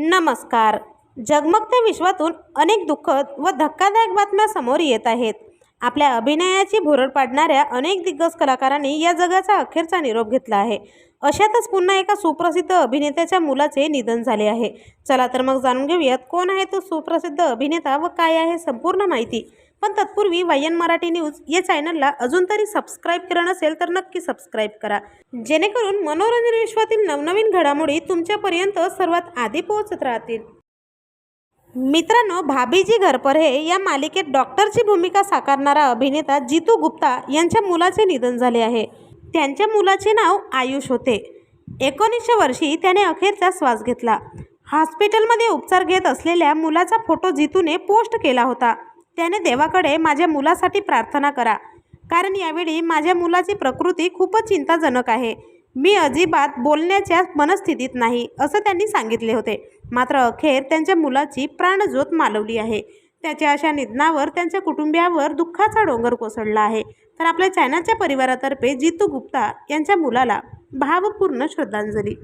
नमस्कार. जगमगत्या विश्वातून अनेक दुःखद व धक्कादायक बातम्या समोर येत आहेत. आपल्या अभिनयाची भुरळ पाडणाऱ्या अनेक दिग्गज कलाकारांनी या जगाचा अखेरचा निरोप घेतला आहे. अशातच पुन्हा एका सुप्रसिद्ध अभिनेत्याच्या मुलाचे निधन झाले आहे. चला तर मग जाणून घेऊयात कोण आहे तो सुप्रसिद्ध अभिनेता व काय आहे संपूर्ण माहिती. पण तत्पूर्वी वायन मराठी न्यूज या चॅनलला अजून तरी सबस्क्राईब केलं नसेल तर नक्की सबस्क्राईब करा. जेणेकरून मनोरंजन विश्वातील नवनवीन घडामोडी तुमच्यापर्यंत सर्वात आधी पोहोचत राहतील. मित्रांनो भाभीजी घरपर हे या मालिकेत डॉक्टरची भूमिका साकारणारा अभिनेता जितू गुप्ता यांच्या मुलाचे निधन झाले आहे. त्यांच्या मुलाचे नाव आयुष होते. एकोणीसशे वर्षी त्याने अखेरचा श्वास घेतला. हॉस्पिटलमध्ये उपचार घेत असलेल्या मुलाचा फोटो जितूने पोस्ट केला होता. त्याने देवाकडे माझ्या मुलासाठी प्रार्थना करा. कारण यावेळी माझ्या मुलाची प्रकृती खूपच चिंताजनक आहे. मी अजिबात बोलण्याच्या मनस्थितीत नाही असं त्यांनी सांगितले होते. मात्र अखेर त्यांच्या मुलाची प्राणज्योत मालवली आहे. त्याच्या अशा निधनावर त्यांच्या कुटुंबियावर दुःखाचा डोंगर कोसळला आहे. तर आपल्या चॅनलच्या परिवारातर्फे जितू गुप्ता यांच्या मुलाला भावपूर्ण श्रद्धांजली.